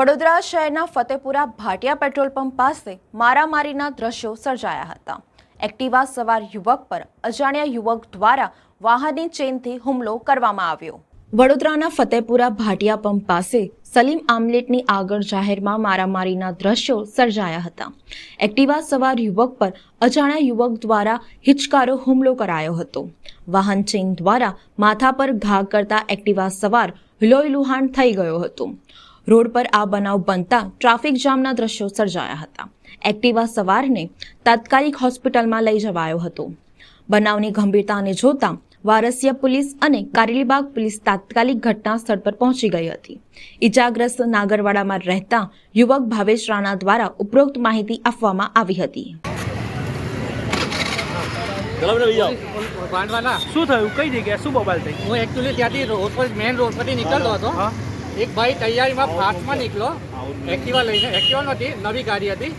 વડોદરા શહેરના Fatepura Bhatia petrol pump પાસે મારામારીના દ્રશ્યો સર્જાયા હતા. એક્ટિવા સવાર યુવક પર અજાણ્યા યુવક દ્વારા વાહનની ચેનથી હુમલો કરવામાં આવ્યો. વડોદરાના ફતેપુરા ભાટિયા પંપ પાસે સલીમ આમલેટની આગળ જાહેરમાં મારામારીના દ્રશ્યો સર્જાયા હતા. એક્ટિવા સવાર યુવક પર અજાણ્યા યુવક દ્વારા હિચકારો હુમલો કરાયો હતો. વાહન ચેઇન દ્વારા માથા પર ઘા કરતા એક્ટિવા સવાર લોહી લુહાણ થઈ ગયો હતો. રોડ પર આ બનાવ બનતા ટ્રાફિક જામના દ્રશ્યો સર્જાયા હતા. એક્ટિવા સવારને તાત્કાલિક હોસ્પિટલમાં લઈ જવાયો હતો. બનાવની ગંભીરતાને જોતા વારસિયા પોલીસ અને કારેલીબાગ પોલીસ તાત્કાલિક ઘટના સ્થળ પર પહોંચી ગઈ હતી. ઇજાગ્રસ્ત નાગરવાડામાં રહેતા યુવક ભાવેશ રાણા દ્વારા ઉપરોક્ત માહિતી આપવામાં આવી હતી. શું થયું? કઈ જગ્યાએ? શું બબાલ થઈ? હું એકચ્યુઅલી ત્યાંથી રોડ પર મેઇન રોડ પરથી નીકળતો હતો. એક ભાઈ તૈયારીમાં ફાસ્ટમાં નીકળ્યો એક્ટિવા લઈને. એક્ટિવા નહોતી નવી ગાડી હતી.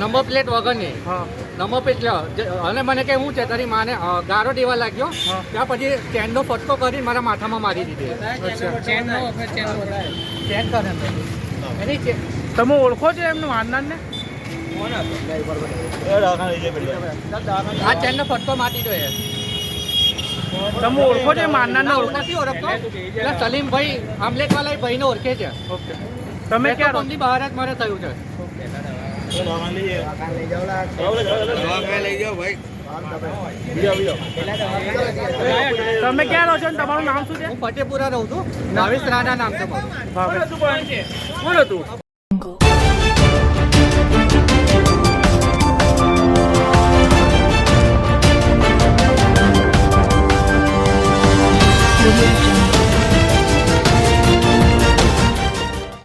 નંબર પ્લેટ વગરની. હા. Number plate. અને મને કે હું છે તારી માને ગારો દેવા લાગ્યો. ત્યાં પછી ચેનનો ફટકો કરી મારા માથામાં મારી દીધી. તમે ઓળખો છો એમને ને આ ચેનનો ફટકો મારી દો એ. તમે ઓળખો છો માનના ઓળખો નથી ઓળખતો. પેલા સલીમભાઈ આમલેટવાલા ભાઈને ઓળખે છે. ઓકે. તમે ક્યાં રહો? બહાર જ મારે થયું છે. તમે ક્યાં રહો છો તમારું નામ શું છે? ફતેપુરા રહું છું. ભાવેશ રાણા નામ છે મારું ભાવેશ કોણ હતું?